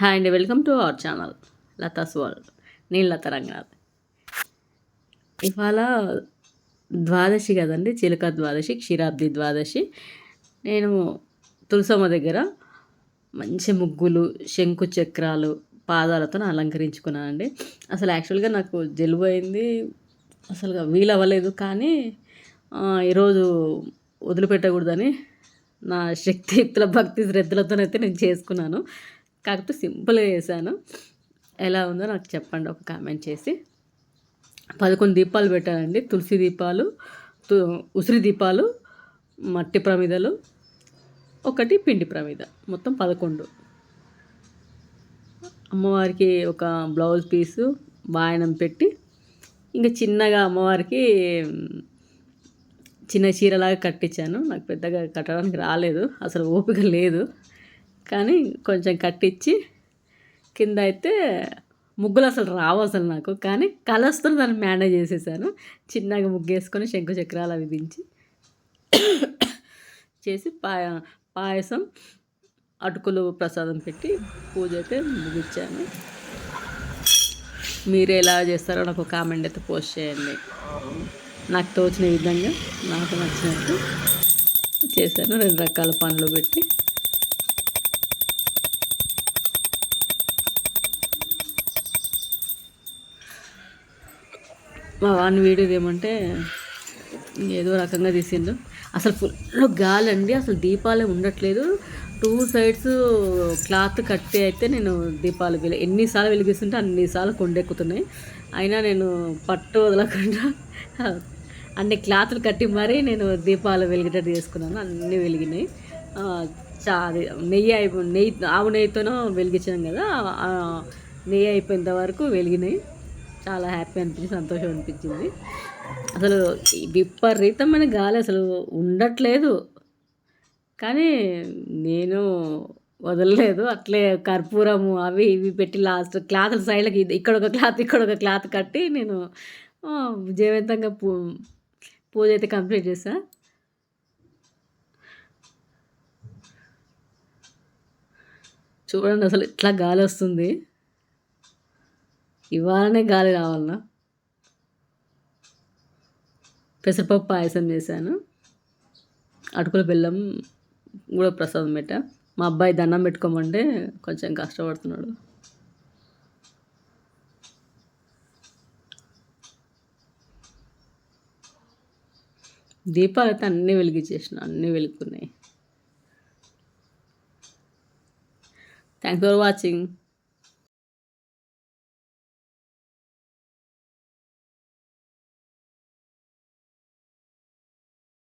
Hi అండి welcome to our channel. Latha's world నేను లత రంగనాథ్. ఇవాళ ద్వాదశి కదండి చిలుక ద్వాదశి క్షీరాబ్ది ద్వాదశి. నేను తులసమ్మ దగ్గర మంచి ముగ్గులు శంకు చక్రాలు పాదాలతో అలంకరించుకున్నానండి. అసలు యాక్చువల్గా నాకు జలుబు అయింది అసలు వీలు అవ్వలేదు కానీ ఈరోజు వదిలిపెట్టకూడదని నా శక్తియుక్తుల భక్తి శ్రద్ధలతోనైతే నేను చేసుకున్నాను. కాకపోతే సింపుల్గా చేశాను. ఎలా ఉందో నాకు చెప్పండి ఒక కామెంట్ చేసి. పదకొండు దీపాలు పెట్టానండి. తులసి దీపాలు తు ఉసిరి దీపాలు మట్టి ప్రమిదలు ఒకటి పిండి ప్రమిద. మొత్తం పదకొండు. అమ్మవారికి ఒక బ్లౌజ్ పీసు వాయనం పెట్టి ఇంకా చిన్నగా అమ్మవారికి చిన్న చీరలాగా కట్టించాను. నాకు పెద్దగా కట్టడానికి రాలేదు. అసలు ఓపిక లేదు. కానీ కొంచెం కట్టించి కింద అయితే ముగ్గులు అసలు రావు అసలు నాకు. కానీ కలర్స్తో దాన్ని మేనేజ్ చేసేసాను. చిన్నగా ముగ్గేసుకొని శంకు చక్రాలు అవి దించి చేసి పాయ పాయసం అటుకులు ప్రసాదం పెట్టి పూజ అయితే ముగించాను. మీరు ఎలా చేస్తారో నాకు కామెంట్ అయితే పోస్ట్ చేయండి. నాకు తోచిన విధంగా నాకు నచ్చినట్టు చేశాను. రెండు రకాల పండ్లు పెట్టి మా వాడిని వీడియో ఏమంటే ఏదో రకంగా తీసిండు. అసలు ఫుల్ గాలి అండి అసలు దీపాలే ఉండట్లేదు. టూ సైడ్స్ క్లాత్ కట్టి అయితే నేను దీపాలు వెలి ఎన్నిసార్లు వెలిగిస్తుంటే అన్నిసార్లు కొండెక్కుతున్నాయి. అయినా నేను పట్టు వదలకుండా అన్ని క్లాత్లు కట్టి మరీ నేను దీపాలు వెలిగేటట్టు చేసుకున్నాను. అన్నీ వెలిగినాయి. చా అది నెయ్యి అయిపో నెయ్యి ఆవు నెయ్యితోనో వెలిగించాం కదా నెయ్యి అయిపోయేంత వరకు వెలిగినాయి. చాలా హ్యాపీ అనిపించింది సంతోషం అనిపించింది. అసలు విపరీతమైన గాలి అసలు ఉండట్లేదు. కానీ నేను వదలలేదు. అట్లే కర్పూరము అవి ఇవి పెట్టి లాస్ట్ క్లాత్ సైడ్లకి ఇక్కడ ఒక క్లాత్ ఇక్కడ ఒక క్లాత్ కట్టి నేను విజయవంతంగా పూ పూజ అయితే కంప్లీట్ చేసా చూడండి అసలు ఇట్లా గాలి వస్తుంది. ఇవాళనే గాలి రావాలన్నా. పెసరపప్పు పాయసం చేశాను. అటుకుల బెల్లం కూడా ప్రసాదం పెట్టా. మా అబ్బాయి దండం పెట్టుకోమంటే కొంచెం కష్టపడుతున్నాడు. దీపాలు అయితే అన్నీ వెలిగించేసిన అన్నీ వెలుగుతున్నాయి. Thanks for watching